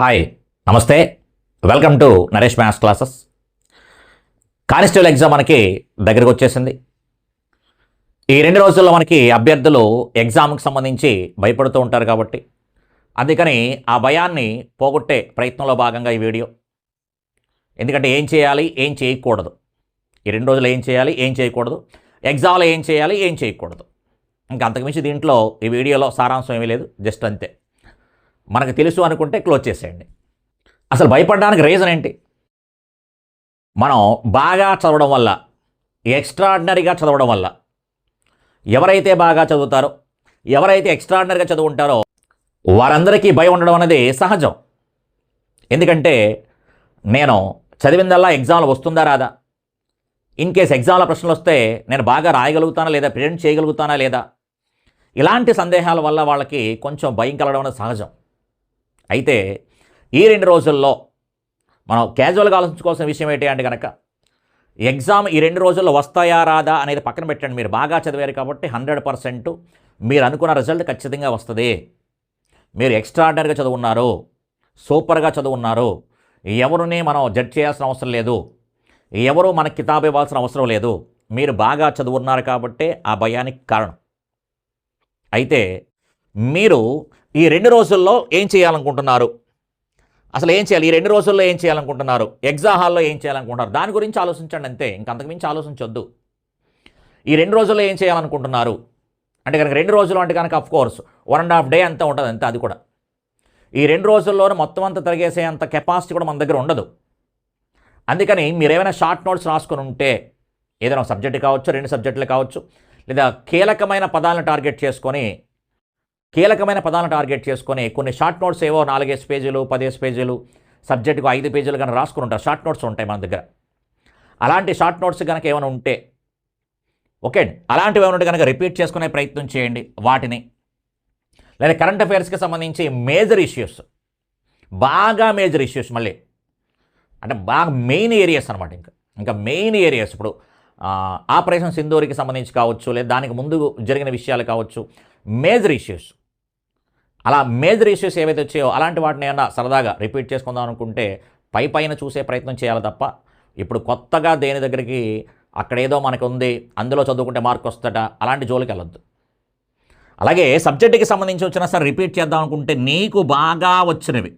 Hi నమస్తే. Welcome to Naresh maths classes. Constable exam మనకి దగ్గరకు వచ్చేసింది. ఈ రెండు రోజుల్లో మనకి అభ్యర్థులు ఎగ్జామ్కి సంబంధించి భయపడుతూ ఉంటారు కాబట్టి అందుకని ఆ భయాన్ని పోగొట్టే ప్రయత్నంలో భాగంగా ఈ వీడియో. ఎందుకంటే ఏం చేయాలి ఏం చేయకూడదు. ఈ రెండు రోజులు ఏం చేయాలి ఏం చేయకూడదు. ఎగ్జామ్లో ఏం చేయాలి ఏం చేయకూడదు. ఇంకా అంతకుమించి దీంట్లో ఈ వీడియోలో సారాంశం ఏమీ లేదు జస్ట్ అంతే. మనకు తెలుసు అనుకుంటే క్లోజ్ చేసేయండి. అసలు భయపడడానికి రీజన్ ఏంటి? మనం బాగా చదవడం వల్ల ఎక్స్ట్రాడినరీగా చదవడం వల్ల ఎవరైతే బాగా చదువుతారో ఎవరైతే ఎక్స్ట్రాడినరీగా చదువుంటారో వారందరికీ భయం ఉండడం అనేది సహజం. ఎందుకంటే నేను చదివిందల్లా ఎగ్జామ్లు వస్తుందా రాదా? ఇన్ కేస్ ఎగ్జామ్ల ప్రశ్నలు వస్తే నేను బాగా రాయగలుగుతానా లేదా ప్రిజెంట్ చేయగలుగుతానా లేదా? ఇలాంటి సందేహాల వల్ల వాళ్ళకి కొంచెం భయం కలగడం అనేది సహజం. అయితే ఈ రెండు రోజుల్లో మనం క్యాజువల్గా ఆలోచించుకోవాల్సిన విషయం ఏంటి అంటే కనుక ఎగ్జామ్ ఈ రెండు రోజుల్లో వస్తాయా రాదా అనేది పక్కన పెట్టండి. మీరు బాగా చదివారు కాబట్టి హండ్రెడ్ పర్సెంట్ మీరు అనుకున్న రిజల్ట్ ఖచ్చితంగా వస్తుంది. మీరు ఎక్స్ట్రాడినరీగా చదువున్నారు సూపర్గా చదువున్నారు ఎవరిని మనం జడ్జ్ చేయాల్సిన అవసరం లేదు ఎవరు మన కితాబ్ ఇవ్వాల్సిన అవసరం లేదు మీరు బాగా చదువున్నారు కాబట్టే ఆ భయానికి కారణం. అయితే మీరు ఈ రెండు రోజుల్లో ఏం చేయాలనుకుంటున్నారు? అసలు ఏం చేయాలి? ఈ రెండు రోజుల్లో ఏం చేయాలనుకుంటున్నారు? ఎగ్జా హాల్లో ఏం చేయాలనుకుంటున్నారు? దాని గురించి ఆలోచించండి అంతే. ఇంకంతకుమించి ఆలోచించొద్దు. ఈ రెండు రోజుల్లో ఏం చేయాలనుకుంటున్నారు? అంటే కనుక రెండు రోజులు అంటే కనుక of course one and half day అంతా ఉంటుంది అంతే అది కూడా. ఈ రెండు రోజుల్లోనే మొత్తం అంతా తిరిగేసే అంత కెపాసిటీ కూడా మన దగ్గర ఉండదు. అందుకని మీరు ఏమైనా షార్ట్ నోట్స్ రాసుకొని ఉంటే ఏదైనా సబ్జెక్ట్ కావచ్చు రెండు సబ్జెక్టులు కావచ్చు లేదా కీలకమైన పదాలను టార్గెట్ చేసుకొని కీలకమైన పదాలను టార్గెట్ చేసుకొని కొన్ని షార్ట్ నోట్స్ ఏవో నాలుగేసి పేజీలు పదేసి పేజీలు సబ్జెక్టుకు ఐదు పేజీలు కనుక రాసుకుని ఉంటారు. షార్ట్ నోట్స్ ఉంటాయి మన దగ్గర. అలాంటి షార్ట్ నోట్స్ కనుక ఏమైనా ఉంటే ఓకే అండి అలాంటివి ఏమైనా ఉంటే కనుక రిపీట్ చేసుకునే ప్రయత్నం చేయండి వాటిని. లేదా కరెంట్ అఫైర్స్కి సంబంధించి మేజర్ ఇష్యూస్ బాగా మేజర్ ఇష్యూస్ మళ్ళీ. అంటే బాగా మెయిన్ ఏరియాస్ అనమాట ఇంకా. ఇంకా మెయిన్ ఏరియాస్ ఇప్పుడు ఆ, ఆపరేషన్ సింధూరికి సంబంధించి కావచ్చు లేదా దానికి ముందు జరిగిన విషయాలు కావచ్చు మేజర్ ఇష్యూస్. అలా మేజర్ ఇష్యూస్ ఏవైతే వచ్చాయో అలాంటి వాటిని ఏమన్నా సరదాగా రిపీట్ చేసుకుందాం అనుకుంటే పై పైన చూసే ప్రయత్నం చేయాలి తప్ప ఇప్పుడు కొత్తగా దేని దగ్గరికి అక్కడేదో మనకు ఉంది అందులో చదువుకుంటే మార్క్ వస్తట అలాంటి జోలికి వెళ్ళొద్దు. అలాగే సబ్జెక్టుకి సంబంధించి వచ్చినా సరే రిపీట్ చేద్దాం అనుకుంటే నీకు బాగా వచ్చినవి.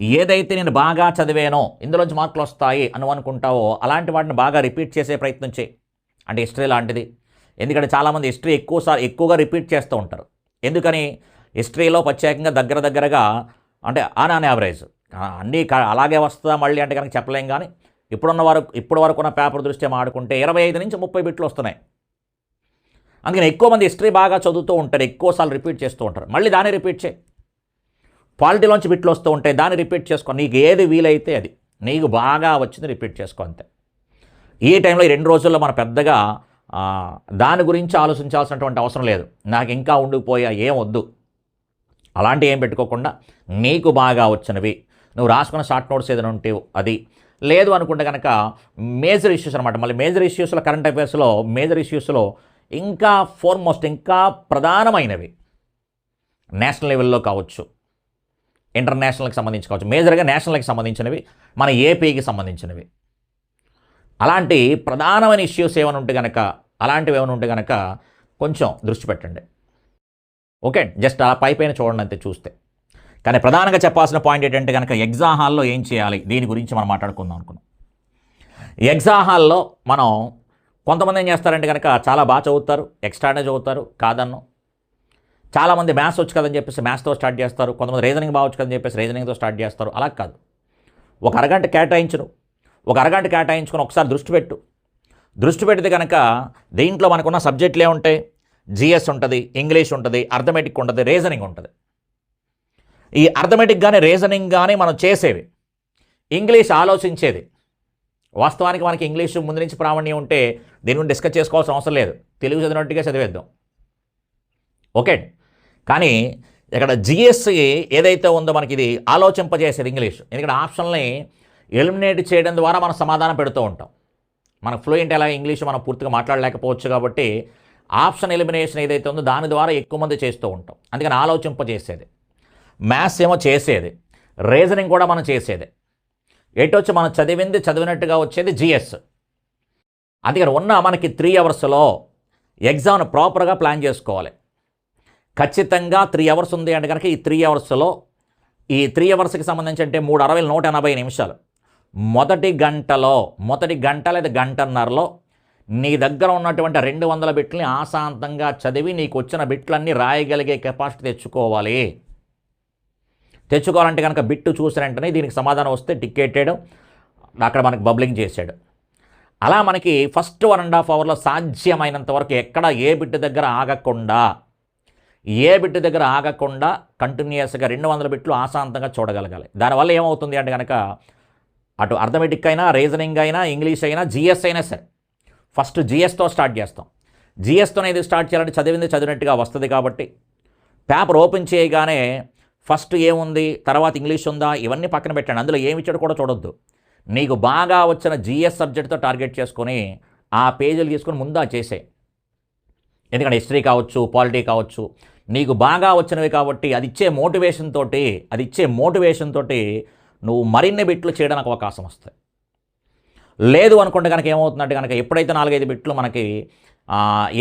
ఏదైతే నేను బాగా చదివానో ఇందులోంచి మార్కులు వస్తాయి అని అనుకుంటావో అలాంటి వాటిని బాగా రిపీట్ చేసే ప్రయత్నం చేయి. అంటే హిస్టరీ లాంటిది. ఎందుకంటే చాలామంది హిస్టరీ ఎక్కువసారి ఎక్కువగా రిపీట్ చేస్తూ ఉంటారు. ఎందుకని? హిస్టరీలో ప్రత్యేకంగా దగ్గర దగ్గరగా అంటే ఆన్ ఆన్ యావరేజ్. అన్నీ అలాగే వస్తుందా మళ్ళీ అంటే కనుక చెప్పలేం కానీ ఇప్పుడున్న వరకు ఇప్పటి వరకు ఉన్న పేపర్ దృష్ట్యా ఆడుకుంటే ఇరవై ఐదు నుంచి ముప్పై బిట్లు వస్తున్నాయి. అందుకని ఎక్కువ మంది హిస్టరీ బాగా చదువుతూ ఉంటారు ఎక్కువసార్లు రిపీట్ చేస్తూ ఉంటారు. మళ్ళీ దాన్ని రిపీట్ చేయి. పాలిటీలోంచి బిట్లు వస్తూ ఉంటాయి దాన్ని రిపీట్ చేసుకో. నీకు ఏది వీలైతే అది. నీకు బాగా వచ్చింది రిపీట్ చేసుకో అంతే. ఈ టైంలో ఈ రెండు రోజుల్లో మన పెద్దగా దాని గురించి ఆలోచించాల్సినటువంటి అవసరం లేదు. నాకు ఇంకా ఉండిపోయా ఏం వద్దు. అలాంటివి ఏం పెట్టుకోకుండా నీకు బాగా వచ్చినవి. నువ్వు రాసుకున్న షార్ట్ నోట్స్ ఏదైనా ఉంటే అది. లేదు అనుకుంటే కనుక మేజర్ ఇష్యూస్ అనమాట మళ్ళీ మేజర్ ఇష్యూస్లో కరెంట్ అఫైర్స్లో మేజర్ ఇష్యూస్లో ఇంకా ఫోర్మోస్ట్ ఇంకా ప్రధానమైనవి నేషనల్ లెవెల్లో కావచ్చు. ఇంటర్నేషనల్కి సంబంధించి కావచ్చు. మేజర్గా నేషనల్కి సంబంధించినవి మన ఏపీకి సంబంధించినవి. అలాంటి ప్రధానమైన ఇష్యూస్ ఏమైనా ఉంటే కనుక అలాంటివి ఏమైనా ఉంటే కనుక కొంచెం దృష్టి పెట్టండి. ఓకే జస్ట్ ఆ పై పైన చూడండి అంతే చూస్తే. కానీ ప్రధానంగా చెప్పాల్సిన పాయింట్ ఏంటంటే కనుక ఎగ్జామ్ హాల్లో ఏం చేయాలి? దీని గురించి మనం మాట్లాడుకుందాం అనుకున్నాం. ఎగ్జామ్ హాల్లో మనం కొంతమంది ఏం చేస్తారంటే కనుక చాలా బాగా చదువుతారు ఎక్స్ట్రానే చదువుతారు కాదన్ను. చాలామంది మ్యాథ్స్ వచ్చు కదని చెప్పేసి మ్యాథ్స్తో స్టార్ట్ చేస్తారు కొంతమంది రీజనింగ్ బాగొచ్చు కదని చెప్పేసి రీజనింగ్తో స్టార్ట్ చేస్తారు అలా కాదు. ఒక అరగంట కేటాయించరు ఒక అరగంట కేటాయించుకొని ఒకసారి దృష్టి పెట్టు. దృష్టి పెడితే కనుక దీంట్లో మనకున్న సబ్జెక్టులు ఏముంటాయి జిఎస్ ఉంటుంది ఇంగ్లీష్ ఉంటుంది అర్థమెటిక్ ఉంటుంది రీజనింగ్ ఉంటుంది. ఈ అర్థమెటిక్ కానీ రీజనింగ్ కానీ మనం చేసేవి. ఇంగ్లీష్ ఆలోచించేది. వాస్తవానికి మనకి ఇంగ్లీష్ ముందు నుంచి ప్రావీణ్యం ఉంటే దీని గురించి డిస్కస్ చేసుకోవాల్సిన అవసరం లేదు. తెలుగు చదివినట్టుగా చదివేద్దాం. ఓకే. కానీ ఇక్కడ జిఎస్సి ఏదైతే ఉందో మనకి ఇది ఆలోచింపజేసేది ఇంగ్లీష్. ఎందుకంటే ఆప్షన్ని ఎలిమినేట్ చేయడం ద్వారా మనం సమాధానం పెడుతూ ఉంటాం. మన ఫ్లూయెంట్ ఎలా ఇంగ్లీష్ మనం పూర్తిగా మాట్లాడలేకపోవచ్చు కాబట్టి ఆప్షన్ ఎలిమినేషన్ ఏదైతే ఉందో దాని ద్వారా ఎక్కువ మంది చేస్తూ ఉంటాం. అందుకని ఆలోచింపజేసేది. మ్యాథ్స్ ఏమో చేసేది. రీజనింగ్ కూడా మనం చేసేది. ఎటు వచ్చి మనం చదివింది చదివినట్టుగా వచ్చేది జిఎస్. అందుకని ఉన్న మనకి త్రీ అవర్స్లో ఎగ్జామ్ను ప్రాపర్గా ప్లాన్ చేసుకోవాలి. ఖచ్చితంగా త్రీ అవర్స్ ఉంది అంటే కనుక ఈ త్రీ అవర్స్లో ఈ త్రీ అవర్స్కి సంబంధించి అంటే మూడు అరవై నూట ఎనభై నిమిషాలు. మొదటి గంటలో మొదటి గంట లేదా గంటన్నరలో నీ దగ్గర ఉన్నటువంటి రెండు వందల బిట్లని ఆశాంతంగా చదివి నీకు వచ్చిన బిట్లన్నీ రాయగలిగే కెపాసిటీ తెచ్చుకోవాలి. తెచ్చుకోవాలంటే కనుక బిట్టు చూసిన వెంటనే దీనికి సమాధానం వస్తే టిక్కెట్టాడు. అక్కడ మనకి బబ్లింగ్ చేశాడు. అలా మనకి ఫస్ట్ వన్ అండ్ హాఫ్ అవర్లో సాధ్యమైనంత వరకు ఎక్కడ ఏ బిట్టు దగ్గర ఆగకుండా ఏ బిట్టు దగ్గర ఆగకుండా కంటిన్యూస్గా రెండు వందల బిట్లు ఆశాంతంగా చూడగలగాలి. దానివల్ల ఏమవుతుంది అంటే కనుక అటు అర్థమెటిక్ అయినా రీజనింగ్ అయినా ఇంగ్లీష్ అయినా జిఎస్ అయినా సరే ఫస్ట్ జిఎస్తో స్టార్ట్ చేస్తాం. జిఎస్తో ఇది స్టార్ట్ చేయాలంటే చదివింది చదివినట్టుగా వస్తుంది కాబట్టి పేపర్ ఓపెన్ చేయగానే ఫస్ట్ ఏముంది తర్వాత ఇంగ్లీష్ ఉందా ఇవన్నీ పక్కన పెట్టండి. అందులో ఏమి ఇచ్చాడు కూడా చూడొద్దు. నీకు బాగా వచ్చిన జిఎస్ సబ్జెక్ట్తో టార్గెట్ చేసుకొని ఆ పేజీలు తీసుకొని ముందా చేసే. ఎందుకంటే హిస్టరీ కావచ్చు పాలిటీ కావచ్చు నీకు బాగా వచ్చినవి కాబట్టి అది ఇచ్చే మోటివేషన్ తోటి అది ఇచ్చే మోటివేషన్ తోటి నువ్వు మరిన్ని బిట్లు చేయడానికి అవకాశం వస్తాయి. లేదు అనుకుంటే కనుక ఏమవుతుందంటే కనుక ఎప్పుడైతే నాలుగైదు బిట్లు మనకి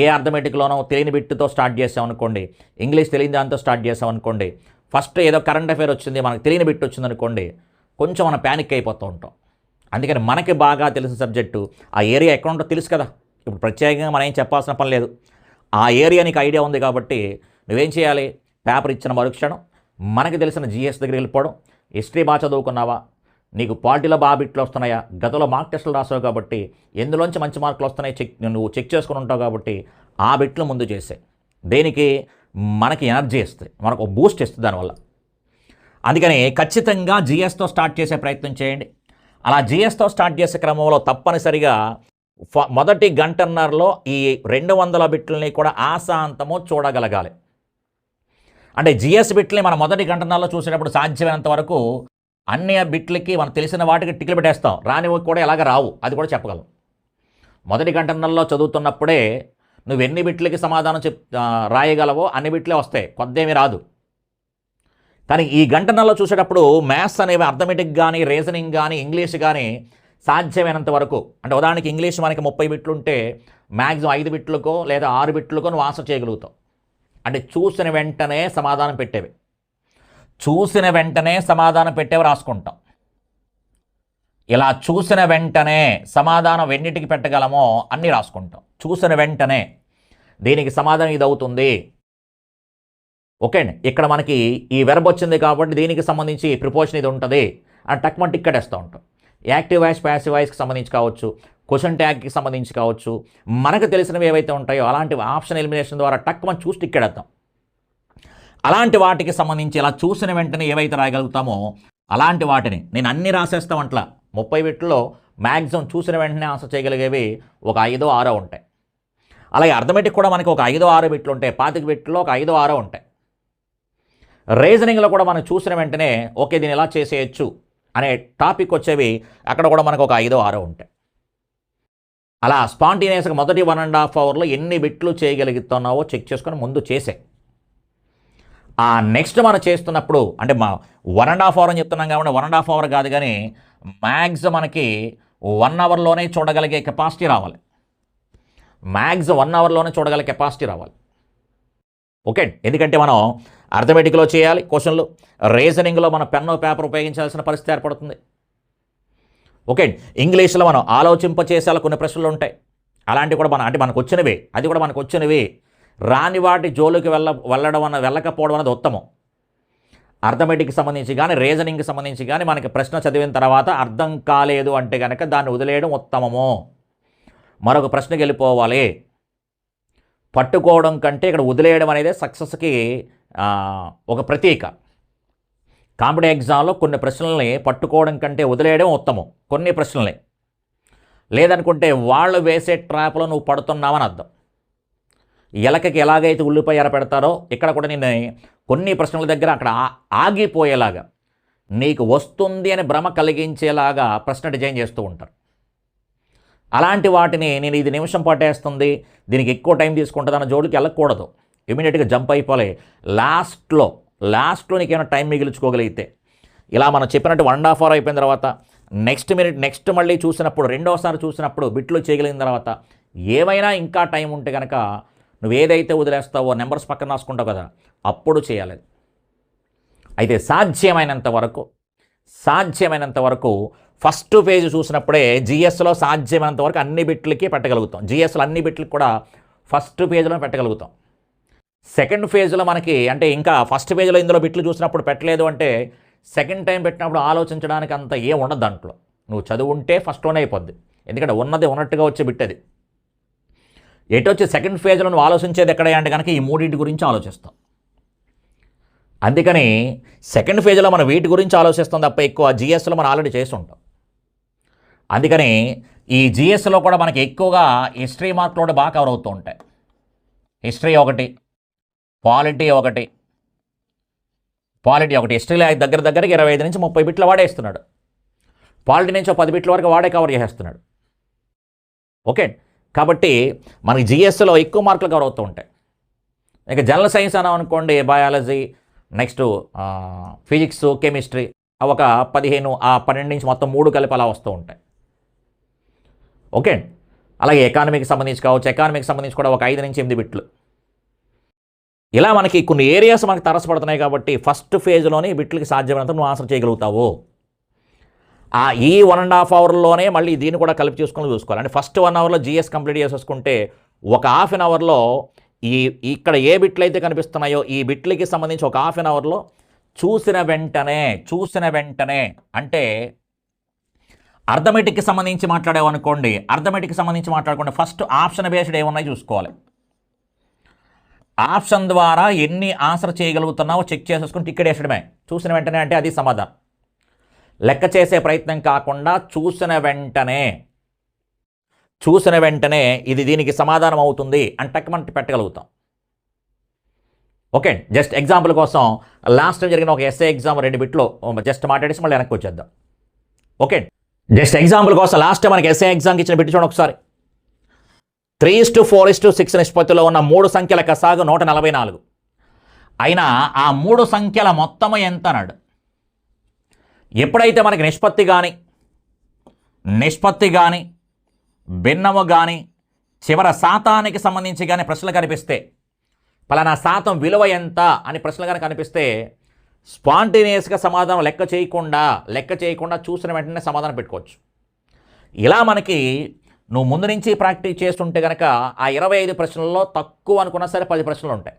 ఏ అర్థమెటిక్లోనో తెలియని బిట్టుతో స్టార్ట్ చేసామనుకోండి ఇంగ్లీష్ తెలియని దాంతో స్టార్ట్ చేసామనుకోండి ఫస్ట్ ఏదో కరెంట్ అఫేర్ వచ్చింది మనకు తెలియని బిట్ వచ్చింది అనుకోండి కొంచెం మనం ప్యానిక్ అయిపోతూ ఉంటాం. అందుకని మనకి బాగా తెలిసిన సబ్జెక్టు ఆ ఏరియా ఎక్కడ ఉంటో తెలుసు కదా. ఇప్పుడు ప్రత్యేకంగా మనం ఏం చెప్పాల్సిన పని లేదు. ఆ ఏరియా నీకు ఐడియా ఉంది కాబట్టి నువ్వేం చేయాలి? పేపర్ ఇచ్చిన మరుక్షణం మనకి తెలిసిన జిఎస్ దగ్గరికి వెళ్ళిపోవడం హిస్టరీ బాగా చదువుకున్నావా? నీకు పార్టీలో బాగా బిట్లు వస్తున్నాయా? గతంలో మార్క్ టెస్టులు రాసావు కాబట్టి ఎందులోంచి మంచి మార్కులు వస్తున్నాయి చెక్ నువ్వు చెక్ చేసుకుని ఉంటావు కాబట్టి ఆ బిట్లు ముందు చేసే దేనికి? మనకి ఎనర్జీ ఇస్తుంది మనకు ఒక బూస్ట్ ఇస్తుంది దానివల్ల. అందుకని ఖచ్చితంగా జిఎస్తో స్టార్ట్ చేసే ప్రయత్నం చేయండి. అలా జిఎస్తో స్టార్ట్ చేసే క్రమంలో తప్పనిసరిగా మొదటి గంటన్నరలో ఈ రెండు వందల బిట్లని కూడా ఆశాంతము చూడగలగాలి. అంటే జిఎస్ బిట్లని మన మొదటి గంటన్నరలో చూసేటప్పుడు సాధ్యమైనంత వరకు అన్ని బిట్లకి మనం తెలిసిన వాటికి టిక్లు పెట్టేస్తాం. రానివి కూడా ఎలాగ రావు? అది కూడా చెప్పగలం. మొదటి గంటన్నరలో చదువుతున్నప్పుడే నువ్వు ఎన్ని బిట్లకి సమాధానం చెప్ రాయగలవో అన్ని బిట్లే వస్తాయి. కొద్దేమీ రాదు. కానీ ఈ గంటనల్లో చూసేటప్పుడు మ్యాథ్స్ అనేవి అర్థమెటిక్ కానీ రీజనింగ్ కానీ ఇంగ్లీష్ కానీ సాధ్యమైనంత వరకు అంటే ఉదాహరణకి ఇంగ్లీష్ మనకి ముప్పై బిట్లు ఉంటే మ్యాక్సిమం ఐదు బిట్లకో లేదా ఆరు బిట్లకో నువ్వు ఆన్సర్ చేయగలుగుతావు. అంటే చూసిన వెంటనే సమాధానం పెట్టేవి. చూసిన వెంటనే సమాధానం పెట్టేవి రాసుకుంటాం. ఇలా చూసిన వెంటనే సమాధానం ఎన్నిటికి పెట్టగలమో అన్నీ రాసుకుంటాం. చూసిన వెంటనే దీనికి సమాధానం ఇది అవుతుంది ఓకే అండి ఇక్కడ మనకి ఈ వెరబ్ వచ్చింది కాబట్టి దీనికి సంబంధించి ప్రిపోషన్ ఇది ఉంటుంది. అని టక్మంట్ టిక్కెట్ వేస్తూ ఉంటాం. యాక్టివ్ వాయిస్ ప్యాసివ్ వాయిస్కి సంబంధించి కావచ్చు క్వశ్చన్ ట్యాగ్కి సంబంధించి కావచ్చు మనకు తెలిసినవి ఏవైతే ఉంటాయో అలాంటి ఆప్షన్ ఎలిమినేషన్ ద్వారా టక్ మనం చూసి టిక్కెట్ అలాంటి వాటికి సంబంధించి ఇలా చూసిన వెంటనే ఏవైతే రాయగలుగుతామో అలాంటి వాటిని నేను అన్ని రాసేస్తామంట్లా ముప్పై బిట్లో మ్యాక్సిమం చూసిన వెంటనే ఆన్సర్ చేయగలిగేవి ఒక ఐదో ఆరో ఉంటాయి. అలాగే అర్థమెటిక్ కూడా మనకి ఒక ఐదో ఆరో బిట్లు ఉంటాయి. పాతిక బిట్లో ఒక ఐదో ఆరో ఉంటాయి. రీజనింగ్లో కూడా మనం చూసిన వెంటనే ఓకే దీన్ని ఎలా చేసేయచ్చు అనే టాపిక్ వచ్చేవి అక్కడ కూడా మనకు ఒక ఐదో ఆరో ఉంటాయి. అలా స్పాంటేనియస్గా మొదటి వన్ అండ్ హాఫ్ అవర్లో ఎన్ని బిట్లు చేయగలుగుతున్నావో చెక్ చేసుకొని ముందు చేసే ఆ నెక్స్ట్ మనం చేస్తున్నప్పుడు అంటే మా వన్ అండ్ హాఫ్ అవర్ అని చెప్తున్నాం కాబట్టి వన్ అండ్ హాఫ్ అవర్ కాదు కానీ మ్యాక్స్ మనకి వన్ అవర్లోనే చూడగలిగే కెపాసిటీ రావాలి. మ్యాక్స్ వన్ అవర్లోనే చూడగలిగే కెపాసిటీ రావాలి. ఓకే? ఎందుకంటే మనం అర్థమెటిక్లో చేయాలి క్వశ్చన్లు రీజనింగ్లో మన పెన్ను పేపర్ ఉపయోగించాల్సిన పరిస్థితి ఏర్పడుతుంది. ఓకే? ఇంగ్లీష్లో మనం ఆలోచింపచేసేలా కొన్ని ప్రశ్నలు ఉంటాయి. అలాంటివి కూడా మన అంటే మనకు వచ్చినవి అది కూడా మనకు వచ్చినవి. రాని వాటి జోలికి వెళ్ళ వెళ్ళడం అన్న వెళ్ళకపోవడం అనేది ఉత్తమం. అర్థమెటిక్కి సంబంధించి కానీ రీజనింగ్కి సంబంధించి కానీ మనకి ప్రశ్న చదివిన తర్వాత అర్థం కాలేదు అంటే కనుక దాన్ని వదిలేయడం ఉత్తమము. మరొక ప్రశ్నకి వెళ్ళిపోవాలి. పట్టుకోవడం కంటే ఇక్కడ వదిలేయడం అనేది సక్సెస్కి ఒక ప్రతీక. కామెడీ ఎగ్జామ్లో కొన్ని ప్రశ్నల్ని పట్టుకోవడం కంటే వదిలేయడం ఉత్తమం. కొన్ని ప్రశ్నల్ని. లేదనుకుంటే వాళ్ళు వేసే ట్రాప్లో నువ్వు పడుతున్నావని అర్థం. ఎలకకి ఎలాగైతే ఉల్లిపాయ ఎర పెడతారో ఇక్కడ కూడా నేను కొన్ని ప్రశ్నల దగ్గర అక్కడ ఆగిపోయేలాగా నీకు వస్తుంది అని భ్రమ కలిగించేలాగా ప్రశ్న డిజైన్ చేస్తూ ఉంటారు. అలాంటి వాటిని నేను ఇది నిమిషం పట్టేస్తుంది. దీనికి ఎక్కువ టైం తీసుకుంటుంది అన్న జోడికి వెళ్ళకూడదు. ఇమీడియట్గా జంప్ అయిపోలే లాస్ట్లో లాస్ట్లో నీకేమైనా టైం మిగిల్చుకోగలిగితే. ఇలా మనం చెప్పినట్టు వన్ అండ్ హాఫ్ అవర్ అయిపోయిన తర్వాత నెక్స్ట్ మినిట్ నెక్స్ట్ మళ్ళీ చూసినప్పుడు రెండోసారి చూసినప్పుడు బిట్లు చేయగలిగిన తర్వాత ఏమైనా ఇంకా టైం ఉంటే కనుక నువ్వు ఏదైతే వదిలేస్తావో నెంబర్స్ పక్కన రాసుకుంటావు కదా అప్పుడు చేయాలి. అయితే సాధ్యమైనంత వరకు సాధ్యమైనంత వరకు ఫస్ట్ పేజ్ చూసినప్పుడే జిఎస్లో సాధ్యమైనంత వరకు అన్ని బిట్లకి పెట్టగలుగుతాం. జిఎస్లో అన్ని బిట్లకి కూడా ఫస్ట్ పేజ్లో పెట్టగలుగుతాం. సెకండ్ ఫేజ్లో మనకి అంటే ఇంకా ఫస్ట్ పేజ్లో ఇందులో బిట్లు చూసినప్పుడు పెట్టలేదు అంటే సెకండ్ టైం పెట్టినప్పుడు ఆలోచించడానికి అంత ఏం ఉండదు దాంట్లో. నువ్వు చదువుంటే ఫస్ట్లోనే అయిపోద్ది. ఎందుకంటే ఉన్నది ఉన్నట్టుగా వచ్చే బిట్ అది. ఎటు వచ్చి సెకండ్ ఫేజ్లో నువ్వు ఆలోచించేది ఎక్కడంటే కనుక ఈ మూడింటి గురించి ఆలోచిస్తాం. అందుకని సెకండ్ ఫేజ్లో మనం వీటి గురించి ఆలోచిస్తాం తప్ప ఎక్కువ జిఎస్లో మనం ఆల్రెడీ చేసి ఉంటాం. అందుకని ఈ జిఎస్లో కూడా మనకి ఎక్కువగా హిస్టరీ మార్కులు కూడా బాగా కవర్ అవుతూ ఉంటాయి. హిస్టరీ ఒకటి పాలిటీ ఒకటి పాలిటీ ఒకటి. హిస్టరీలో దగ్గర దగ్గరకి ఇరవై ఐదు నుంచి ముప్పై బిట్లు వాడేస్తున్నాడు. పాలిటీ నుంచి ఒక పది బిట్ల వరకు వాడే కవర్ చేసేస్తున్నాడు. ఓకే? కాబట్టి మనకి జిఎస్లో ఎక్కువ మార్కులు కవర్ అవుతూ ఉంటాయి. ఇక జనరల్ సైన్స్ అన్నాం అనుకోండి బయాలజీ నెక్స్ట్ ఫిజిక్స్ కెమిస్ట్రీ ఒక పదిహేను ఆ పన్నెండు నుంచి మొత్తం మూడు కలిపి అలా వస్తూ ఉంటాయి. ఓకే అలాగే ఎకానమీకి సంబంధించి కావచ్చు ఎకానమీకి సంబంధించి కూడా ఒక ఐదు నుంచి ఎనిమిది బిట్లు ఇలా మనకి కొన్ని ఏరియాస్ మనకి తరసపడుతున్నాయి కాబట్టి ఫస్ట్ ఫేజ్లోనే బిట్లకి సాధ్యమైనంత నువ్వు ఆన్సర్ చేయగలుగుతావు. ఆ ఈ వన్ అండ్ హాఫ్ అవర్లోనే మళ్ళీ దీన్ని కూడా కలిపి చూసుకొని చూసుకోవాలి. అంటే ఫస్ట్ వన్ అవర్లో జిఎస్ కంప్లీట్ చేసేసుకుంటే ఒక హాఫ్ అన్ అవర్లో ఈ ఇక్కడ ఏ బిట్లు అయితే కనిపిస్తున్నాయో ఈ బిట్లకి సంబంధించి ఒక హాఫ్ అన్ అవర్లో చూసిన వెంటనే చూసిన వెంటనే అంటే అర్థమెటిక్కి సంబంధించి మాట్లాడామనుకోండి అర్థమెటిక్కి సంబంధించి మాట్లాడుకోండి ఫస్ట్ ఆప్షన్ బేస్డ్ ఏమున్నాయి చూసుకోవాలి. ఆప్షన్ ద్వారా ఎన్ని ఆన్సర్ చేయగలుగుతున్నావో చెక్ చేసేసుకుని టికెట్ వేసడమే చూసిన వెంటనే అంటే అది సమాధానం. లెక్క చేసే ప్రయత్నం కాకుండా చూసిన వెంటనే చూసిన వెంటనే ఇది దీనికి సమాధానం అవుతుంది అంటే మనం పెట్టగలుగుతాం. ఓకే జస్ట్ ఎగ్జాంపుల్ కోసం లాస్ట్ టైం జరిగిన ఒక ఎస్ఏ ఎగ్జామ్ రెండు బిట్లో జస్ట్ మాట్లాడేసి మళ్ళీ వెనక్కి వచ్చేద్దాం. ఓకే జస్ట్ ఎగ్జాంపుల్ కోసం లాస్ట్ టైం మనకి ఎస్ఏ ఎగ్జామ్కి ఇచ్చిన బిట్ చూడండి ఒకసారి. Three is to four is to six నిష్పత్తిలో ఉన్న మూడు సంఖ్యల కసాగు నూట నలభై నాలుగు. అయినా ఆ మూడు సంఖ్యల మొత్తము ఎంత అన్నాడు? ఎప్పుడైతే మనకి నిష్పత్తి కానీ నిష్పత్తి కానీ భిన్నము కానీ చివర శాతానికి సంబంధించి కానీ ప్రశ్నలు కనిపిస్తే పలానా శాతం విలువ ఎంత అని ప్రశ్నలు కానీ కనిపిస్తే స్పాంటేనియస్గా సమాధానం లెక్క చేయకుండా లెక్క చేయకుండా చూసిన వెంటనే సమాధానం పెట్టుకోవచ్చు. ఇలా మనకి నువ్వు ముందు నుంచి ప్రాక్టీస్ చేస్తుంటే కనుక ఆ ఇరవై ఐదు ప్రశ్నల్లో తక్కువ అనుకున్నా సరే పది ప్రశ్నలు ఉంటాయి.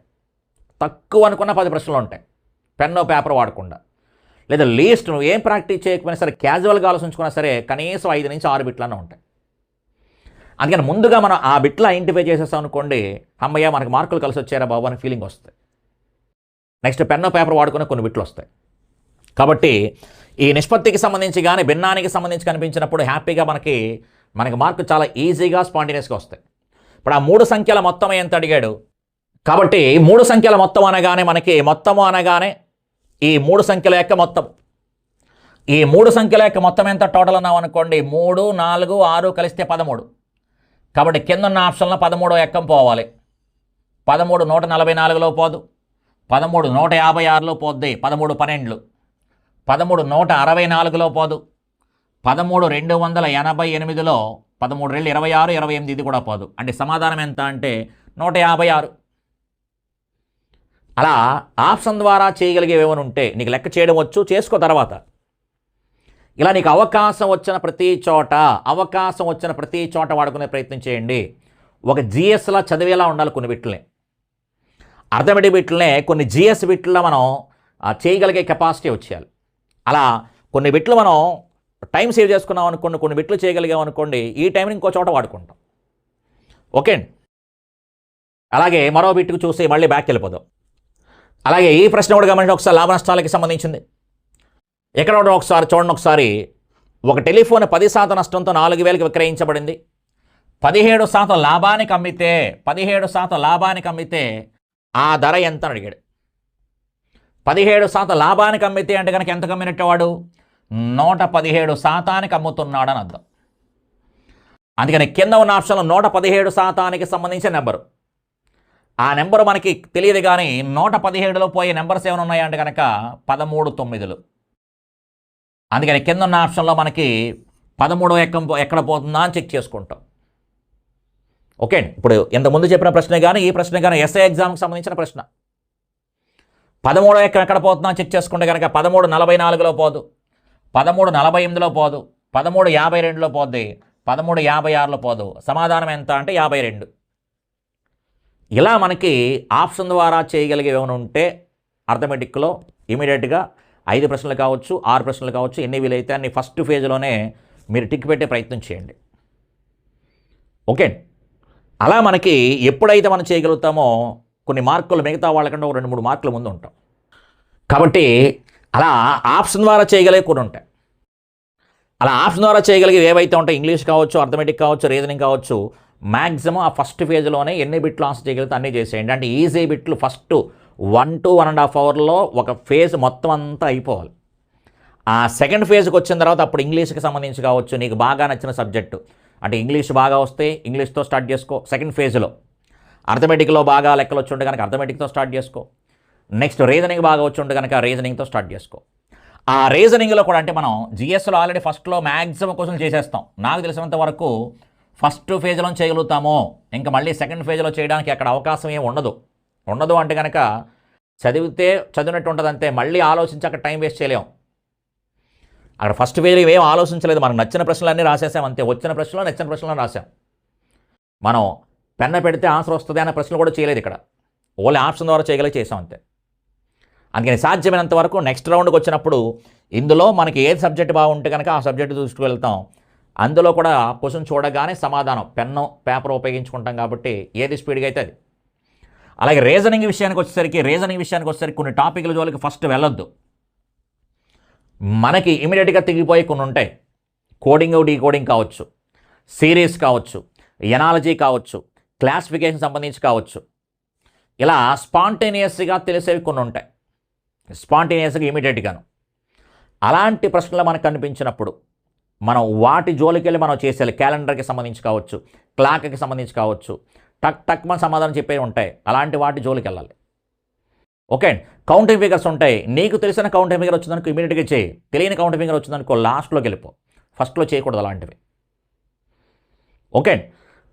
తక్కువ అనుకున్న పది ప్రశ్నలు ఉంటాయి. పెన్నో పేపర్ వాడకుండా. లేదా లీస్ట్ నువ్వు ఏం ప్రాక్టీస్ చేయకపోయినా సరే క్యాజువల్గా ఆలోచించుకున్నా సరే కనీసం ఐదు నుంచి ఆరు బిట్లనే ఉంటాయి. అందుకని ముందుగా మనం ఆ బిట్లు ఐడెంటిఫై చేసేస్తాం అనుకోండి అమ్మయ్య మనకు మార్కులు కలిసి వచ్చారా బాబు అని ఫీలింగ్ వస్తుంది నెక్స్ట్ పెన్ను పేపర్ వాడుకునే కొన్ని బిట్లు వస్తాయి. కాబట్టి ఈ నిష్పత్తికి సంబంధించి కానీ భిన్నానికి సంబంధించి కనిపించినప్పుడు హ్యాపీగా మనకి మనకి మార్కు చాలా ఈజీగా స్పాంటినియస్గా వస్తాయి. ఇప్పుడు ఆ మూడు సంఖ్యల మొత్తం ఎంత అడిగాడు? కాబట్టి మూడు సంఖ్యల మొత్తం అనగానే మనకి మొత్తము అనగానే ఈ మూడు సంఖ్యల యొక్క మొత్తం. ఈ మూడు సంఖ్యల యొక్క మొత్తం ఎంత? టోటల్ అన్నాం అనుకోండి. మూడు నాలుగు ఆరు కలిస్తే పదమూడు. కాబట్టి కింద ఉన్న ఆప్షన్లో పదమూడో ఎక్కం పోవాలి. పదమూడు నూట నలభై నాలుగులో పోదు. పదమూడు నూట యాభై ఆరులో పోద్ది. పదమూడు పన్నెండులు. పదమూడు నూట అరవై నాలుగులో పోదు. పదమూడు రెండు వందల ఎనభై ఎనిమిదిలో పదమూడు రెండు ఇరవై ఆరు ఇరవై ఎనిమిది ఇది కూడా పోదు. అంటే సమాధానం ఎంత అంటే నూట యాభై ఆరు. అలా ఆప్షన్ ద్వారా చేయగలిగేవి ఏమైనా ఉంటే నీకు లెక్క చేయడం వచ్చు చేసుకో తర్వాత. ఇలా నీకు అవకాశం వచ్చిన ప్రతి చోట అవకాశం వచ్చిన ప్రతి చోట వాడుకునే ప్రయత్నం చేయండి. ఒక జిఎస్లా చదివేలా ఉండాలి కొన్ని బిట్లని. అర్థమెటిక్ బిట్లనే కొన్ని జిఎస్ బిట్లలో మనం చేయగలిగే కెపాసిటీ వచ్చేయాలి. అలా కొన్ని బిట్లు మనం టైం సేవ్ చేసుకున్నాం అనుకోండి కొన్ని బిట్లు చేయగలిగాం అనుకోండి ఈ టైంని ఇంకో చోట వాడుకుంటాం. ఓకే అండి. అలాగే మరో బిట్టుకు చూసి మళ్ళీ బ్యాక్ వెళ్ళిపోదాం. అలాగే ఈ ప్రశ్న కూడా గమనించిన ఒకసారి లాభ నష్టాలకి సంబంధించింది. ఎక్కడ ఒకసారి చూడండి ఒకసారి. ఒక టెలిఫోన్ పది శాతం నష్టంతో నాలుగు వేలకు విక్రయించబడింది. పదిహేడు శాతం లాభానికి అమ్మితే పదిహేడు శాతం లాభానికి అమ్మితే ఆ ధర ఎంత అని అడిగాడు. పదిహేడు శాతం లాభానికి అమ్మితే అంటే కనుక ఎంత కమ్మినట్టేవాడు? నూట పదిహేడు శాతానికి అమ్ముతున్నాడు అని అర్థం. అందుకని కింద ఉన్న ఆప్షన్లో నూట పదిహేడు శాతానికి సంబంధించిన నెంబరు. ఆ నెంబరు మనకి తెలియదు కానీ నూట పదిహేడులో పోయే నెంబర్స్ ఏమైనా ఉన్నాయంటే కనుక పదమూడు తొమ్మిదిలు. అందుకని కింద ఉన్న ఆప్షన్లో మనకి పదమూడో ఎక్క ఎక్కడ పోతుందా అని చెక్ చేసుకుంటాం. ఓకే ఇప్పుడు ఇంతకుముందు చెప్పిన ప్రశ్న కానీ ఈ ప్రశ్న కానీ ఎస్ఐ ఎగ్జామ్కి సంబంధించిన ప్రశ్న. పదమూడో ఎక్కడ ఎక్కడ పోతుందా చెక్ చేసుకుంటే కనుక పదమూడు నలభై నాలుగులో పోదు పదమూడు నలభై ఎనిమిదిలో పోదు పదమూడు యాభై రెండులో పోద్ది పదమూడు యాభై ఆరులో పోదు. సమాధానం ఎంత అంటే యాభై రెండు. ఇలా మనకి ఆప్షన్ ద్వారా చేయగలిగే ఏమైనా ఉంటే అర్థమెటిక్లో ఇమీడియట్గా ఐదు ప్రశ్నలు కావచ్చు ఆరు ప్రశ్నలు కావచ్చు ఎన్ని వీలైతే అన్ని ఫస్ట్ ఫేజ్లోనే మీరు టిక్ పెట్టే ప్రయత్నం చేయండి. ఓకే. అలా మనకి ఎప్పుడైతే మనం చేయగలుగుతామో కొన్ని మార్కులు మిగతా వాళ్ళకంటే ఒక రెండు మూడు మార్కులు ముందు ఉంటాం. కాబట్టి అలా ఆప్షన్ ద్వారా చేయగలిగే కూడా ఉంటాయి. అలా ఆప్షన్ ద్వారా చేయగలిగేవి ఏవైతే ఉంటాయి ఇంగ్లీష్ కావచ్చు అర్థమెటిక్ కావచ్చు రీజనింగ్ కావచ్చు మ్యాక్సిమం ఆ ఫస్ట్ ఫేజ్లోనే ఎన్ని బిట్లు ఆన్సర్ చేయగలిగితే అన్నీ చేసేయండి. అంటే ఈజీ బిట్లు first one to one and half అవర్లో ఒక ఫేజ్ మొత్తం అంతా అయిపోవాలి. ఆ సెకండ్ ఫేజ్కి వచ్చిన తర్వాత అప్పుడు ఇంగ్లీష్కి సంబంధించి కావచ్చు నీకు బాగా నచ్చిన సబ్జెక్టు. అంటే ఇంగ్లీష్ బాగా వస్తే ఇంగ్లీష్తో స్టార్ట్ చేసుకో సెకండ్ ఫేజ్లో. అర్థమెటిక్లో బాగా లెక్కలు వచ్చి ఉంటే కనుక అర్థమెటిక్తో స్టార్ట్ చేసుకో. నెక్స్ట్ రీజనింగ్ బాగా వచ్చి ఉంటే కనుక రీజనింగ్తో స్టార్ట్ చేసుకో. ఆ రీజనింగ్లో కూడా అంటే మనం జిఎస్లో ఆల్రెడీ ఫస్ట్లో మ్యాక్సిమం క్వశ్చన్ చేసేస్తాం. నాకు తెలిసినంత వరకు ఫస్ట్ ఫేజ్లో చేయగలుగుతామో ఇంకా మళ్ళీ సెకండ్ ఫేజ్లో చేయడానికి అక్కడ అవకాశం ఏమి ఉండదు. ఉండదు అంటే కనుక చదివితే చదివినట్టు ఉంటుంది అంతే మళ్ళీ ఆలోచించి అక్కడ టైం వేస్ట్ చేయలేం. అక్కడ ఫస్ట్ ఫేజ్ ఏం ఆలోచించలేదు మనకు నచ్చిన ప్రశ్నలన్నీ రాసేసాం అంతే వచ్చిన ప్రశ్నలో నచ్చిన ప్రశ్నలు రాసాం. మనం పెన్న పెడితే ఆన్సర్ వస్తుంది అనే ప్రశ్నలు కూడా చేయలేదు ఇక్కడ. ఓన్లీ ఆప్షన్ ద్వారా చేయగలిగి చేసాం అంతే. అందుకని సాధ్యమైనంత వరకు నెక్స్ట్ రౌండ్కి వచ్చినప్పుడు ఇందులో మనకి ఏది సబ్జెక్ట్ బాగుంటే కనుక ఆ సబ్జెక్ట్ చూసుకు వెళ్తాం. అందులో కూడా క్వశ్చన్ చూడగానే సమాధానం. పెన్ను పేపర్ ఉపయోగించుకుంటాం కాబట్టి ఏది స్పీడ్గా అయితే అది. అలాగే రీజనింగ్ విషయానికి వచ్చేసరికి రీజనింగ్ విషయానికి వచ్చేసరికి కొన్ని టాపిక్ల జోలికి ఫస్ట్ వెళ్ళొద్దు. మనకి ఇమీడియట్గా తెగిపోయి కొన్ని ఉంటాయి. కోడింగ్ డీకోడింగ్ కావచ్చు. సిరీస్ కావచ్చు. ఎనాలజీ కావచ్చు. క్లాసిఫికేషన్ సంబంధించి కావచ్చు. ఇలా స్పాంటేనియస్గా తెలిసేవి కొన్ని ఉంటాయి. స్పాంటేనియస్గా ఇమీడియట్గాను. అలాంటి ప్రశ్నలు మనకు కనిపించినప్పుడు మనం వాటి జోలికెళ్ళి మనం చేసేయాలి క్యాలెండర్కి సంబంధించి కావచ్చు క్లాక్కి సంబంధించి కావచ్చు టక్ టక్ మన సమాధానం చెప్పేవి ఉంటాయి. అలాంటి వాటి జోలికి వెళ్ళాలి ఓకే కౌంటింగ్ ఫిగర్స్ ఉంటాయి. నీకు తెలిసిన కౌంటింగ్ ఫిగర్ వచ్చిందనుకో ఇమీడియట్గా చేయి. తెలియని కౌంటింగ్ ఫిగర్ వచ్చిందనుకో లాస్ట్లోకి వెళ్ళిపో. ఫస్ట్లో చేయకూడదు అలాంటివి. ఓకే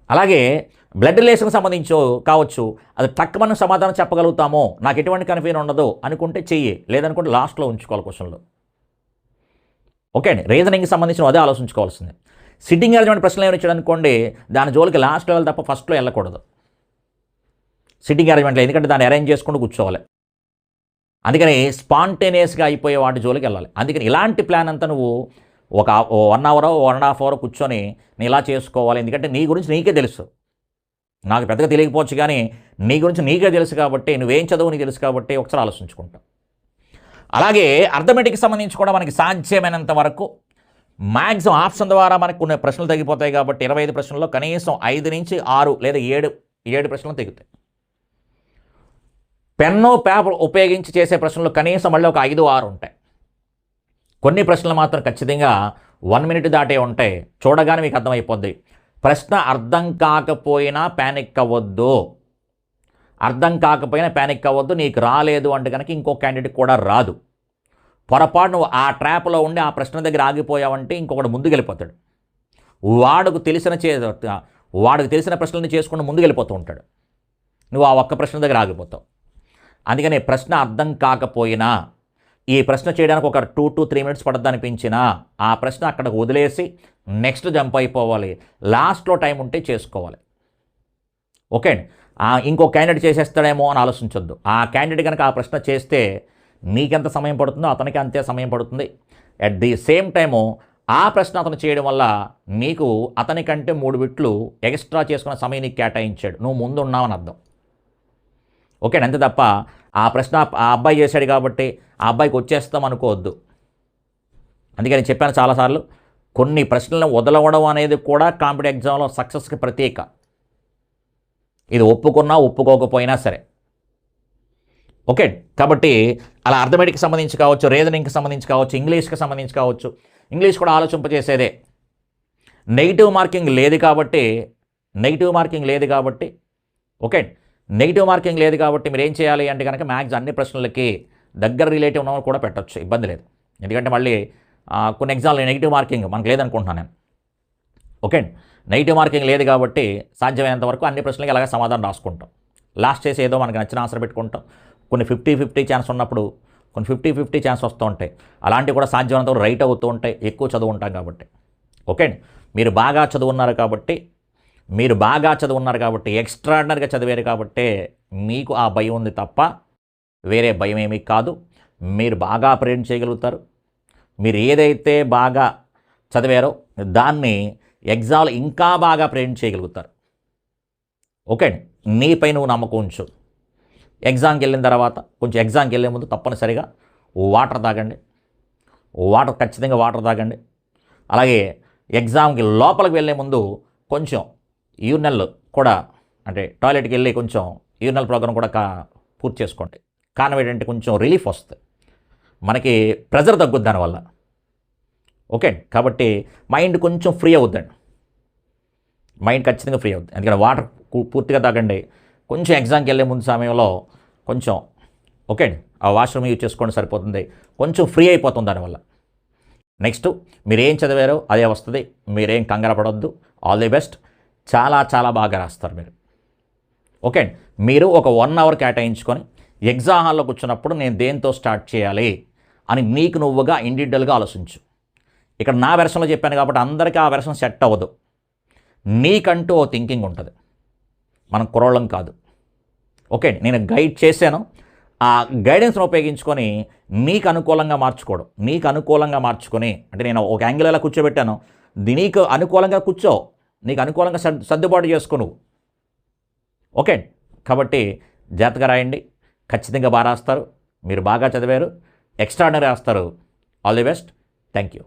అలాగే బ్లడ్ రిలేషన్కి సంబంధించి కావచ్చు అది టక్ మనం సమాధానం చెప్పగలుగుతామో నాకు ఎటువంటి కన్ఫ్యూజన్ ఉండదు అనుకుంటే చెయ్యి. లేదనుకుంటే లాస్ట్లో ఉంచుకోవాలి క్వశ్చన్లో. ఓకే అండి. రీజనింగ్కి సంబంధించిన అదే ఆలోచించుకోవాల్సింది. సిట్టింగ్ అరేంజ్మెంట్ ప్రశ్నలు ఏమైనా ఇచ్చాడు అనుకోండి దాని జోలికి లాస్ట్ లెవెల్ తప్ప ఫస్ట్లో వెళ్ళకూడదు. సిట్టింగ్ అరేంజ్మెంట్లో ఎందుకంటే దాన్ని అరేంజ్ చేసుకుంటూ కూర్చోవాలి. అందుకని స్పాంటేనియస్గా అయిపోయే వాటి జోలికి వెళ్ళాలి. అందుకని ఇలాంటి ప్లాన్ అంతా నువ్వు ఒక one hour one and half hour కూర్చొని నేను ఇలా చేసుకోవాలి. ఎందుకంటే నీ గురించి నీకే తెలుసు. నాకు పెద్దగా తెలియకపోవచ్చు కానీ నీ గురించి నీకే తెలుసు కాబట్టి నువ్వేం చదువు నీకు తెలుసు కాబట్టి ఒకసారి ఆలోచించుకుంటావు. అలాగే అర్థమెటిక్కి సంబంధించి కూడా మనకి సాధ్యమైనంత వరకు మ్యాక్సిమం ఆప్షన్ ద్వారా మనకు కొన్ని ప్రశ్నలు తగ్గిపోతాయి కాబట్టి ఇరవై ఐదు ప్రశ్నల్లో కనీసం ఐదు నుంచి ఆరు లేదా ఏడు ఏడు ప్రశ్నలు తెగుతాయి పెన్ను పేపర్ ఉపయోగించి చేసే ప్రశ్నలు కనీసం మళ్ళీ ఒక ఐదు ఆరు ఉంటాయి. కొన్ని ప్రశ్నలు మాత్రం ఖచ్చితంగా వన్ మినిట్ దాటే ఉంటాయి. చూడగానే మీకు అర్థమైపోద్ది. ప్రశ్న అర్థం కాకపోయినా ప్యానిక్ అవ్వద్దు. అర్థం కాకపోయినా ప్యానిక్ అవ్వద్దు నీకు రాలేదు అంటే కనుక ఇంకో క్యాండిడేట్ కూడా రాదు. పొరపాటు నువ్వు ఆ ట్రాప్లో ఉండి ఆ ప్రశ్న దగ్గర ఆగిపోయావంటే ఇంకొకటి ముందుకెళ్ళిపోతాడు. వాడుకు తెలిసిన చే వాడికి తెలిసిన ప్రశ్నలను చేసుకుంటూ ముందుకెళ్ళిపోతూ ఉంటాడు. నువ్వు ఆ ఒక్క ప్రశ్న దగ్గర ఆగిపోతావు. అందుకని ప్రశ్న అర్థం కాకపోయినా ఈ ప్రశ్న చేయడానికి ఒక టూ టు త్రీ మినిట్స్ పడద్దు అనిపించినా ఆ ప్రశ్న అక్కడికి వదిలేసి నెక్స్ట్ జంప్ అయిపోవాలి. లాస్ట్లో టైం ఉంటే చేసుకోవాలి. ఓకే అండి? ఇంకో క్యాండిడేట్ చేసేస్తాడేమో అని ఆలోచించొద్దు. ఆ క్యాండిడేట్ కనుక ఆ ప్రశ్న చేస్తే నీకెంత సమయం పడుతుందో అతనికి అంతే సమయం పడుతుంది. అట్ ది సేమ్ టైము ఆ ప్రశ్న అతను చేయడం వల్ల నీకు అతనికంటే మూడు బిట్లు ఎక్స్ట్రా చేసుకున్న సమయం నీకు కేటాయించాడు. నువ్వు ముందు ఉన్నావని అర్థం. ఓకే అంతే తప్ప ఆ ప్రశ్న ఆ అబ్బాయి చేశాడు కాబట్టి ఆ అబ్బాయికి వచ్చేస్తాం అనుకోవద్దు. అందుకే నేను చెప్పాను చాలాసార్లు కొన్ని ప్రశ్నలను వదలవడం అనేది కూడా కాంపిటేటివ్ ఎగ్జామ్లో సక్సెస్కి ప్రత్యేక. ఇది ఒప్పుకున్నా ఒప్పుకోకపోయినా సరే. ఓకే కాబట్టి అలా అర్థమెటిక్కి సంబంధించి కావచ్చు రీజనింగ్కి సంబంధించి కావచ్చు ఇంగ్లీష్కి సంబంధించి కావచ్చు ఇంగ్లీష్ కూడా ఆలోచింపజేసేదే నెగిటివ్ మార్కింగ్ లేదు కాబట్టి నెగిటివ్ మార్కింగ్ లేదు కాబట్టి ఓకే నెగిటివ్ మార్కింగ్ లేదు కాబట్టి మీరు ఏం చేయాలి అంటే కనుక మ్యాథ్స్ అన్ని ప్రశ్నలకి దగ్గర రిలేటివ్ ఉన్నవాళ్ళు కూడా పెట్టచ్చు ఇబ్బంది లేదు. ఎందుకంటే మళ్ళీ కొన్ని ఎగ్జామ్లు నెగిటివ్ మార్కింగ్ మనకు లేదనుకుంటున్నాను నేను. ఓకే నెగిటివ్ మార్కింగ్ లేదు కాబట్టి సాధ్యమైనంత వరకు అన్ని ప్రశ్నలకి అలాగే సమాధానం రాసుకుంటాం. లాస్ట్ చేసి ఏదో మనకి నచ్చిన ఆన్సర్ పెట్టుకుంటాం. కొన్ని ఫిఫ్టీ ఫిఫ్టీ ఛాన్స్ ఉన్నప్పుడు కొన్ని ఫిఫ్టీ ఫిఫ్టీ ఛాన్స్ వస్తూ ఉంటాయి. అలాంటివి కూడా సాధ్యమైనంత వరకు రైట్ అవుతూ ఉంటాయి. ఎక్కువ చదువు ఉంటాం కాబట్టి. ఓకే మీరు బాగా చదువున్నారు కాబట్టి మీరు బాగా చదువున్నారు కాబట్టి ఎక్స్ట్రాడినరీగా చదివారు కాబట్టి మీకు ఆ భయం ఉంది తప్ప వేరే భయం ఏమీ కాదు. మీరు బాగా ప్రేరణ చేయగలుగుతారు. మీరు ఏదైతే బాగా చదివారో దాన్ని ఎగ్జామ్లో ఇంకా బాగా ప్రింట్ చేయగలుగుతారు. ఓకే నీపై నువ్వు నమ్మకం ఉంచు. ఎగ్జామ్కి వెళ్ళిన తర్వాత కొంచెం ఎగ్జామ్కి వెళ్ళే ముందు తప్పనిసరిగా వాటర్ తాగండి. వాటర్ ఖచ్చితంగా వాటర్ తాగండి. అలాగే ఎగ్జామ్కి లోపలికి వెళ్ళే ముందు కొంచెం యూరినల్ కూడా అంటే టాయిలెట్కి వెళ్ళి కొంచెం యూరినల్ ప్రోగ్రామ్ కూడా కా పూర్తి చేసుకోండి. కారణం ఏంటంటే కొంచెం రిలీఫ్ వస్తుంది. మనకి ప్రెజర్ తగ్గుద్ది దానివల్ల. ఓకే కాబట్టి మైండ్ కొంచెం ఫ్రీ అవుద్దండి. మైండ్ ఖచ్చితంగా ఫ్రీ అవుతుంది ఎందుకంటే వాటర్ పూర్తిగా తాగండి. కొంచెం ఎగ్జామ్కి వెళ్ళే ముందు సమయంలో కొంచెం ఓకే ఆ వాష్రూమ్ యూజ్ చేసుకోండి సరిపోతుంది. కొంచెం ఫ్రీ అయిపోతుంది దానివల్ల. నెక్స్ట్ మీరు ఏం చదివారో అదే వస్తుంది. మీరేం కంగారు పడవద్దు ఆల్ ది బెస్ట్. చాలా చాలా బాగా రాస్తారు మీరు. ఓకే అండి మీరు ఒక వన్ అవర్ కేటాయించుకొని ఎగ్జామ్ హాల్లో కూర్చున్నప్పుడు నేను దేంతో స్టార్ట్ చేయాలి అని నీకు నువ్వుగా ఇండివిజువల్గా ఆలోచించు. ఇక్కడ నా వెర్షన్లో చెప్పాను కాబట్టి అందరికీ ఆ వెర్షన్ సెట్ అవ్వదు. నీకంటూ ఓ థింకింగ్ ఉంటుంది. మనం కుర్రోళ్ళం కాదు. ఓకే నేను గైడ్ చేశాను. ఆ గైడెన్స్ను ఉపయోగించుకొని నీకు అనుకూలంగా మార్చుకోవడం. నీకు అనుకూలంగా మార్చుకొని అంటే నేను ఒక యాంగిల్ ఎలా కూర్చోబెట్టాను. నీకు అనుకూలంగా కూర్చో. నీకు అనుకూలంగా సర్ సర్దుబాటు చేసుకో నువ్వు. ఓకే కాబట్టి జాతక రాయండి. ఖచ్చితంగా బాగా రాస్తారు. మీరు బాగా చదివారు. ఎక్స్ట్రాడినరీ రాస్తారు. All the best thank you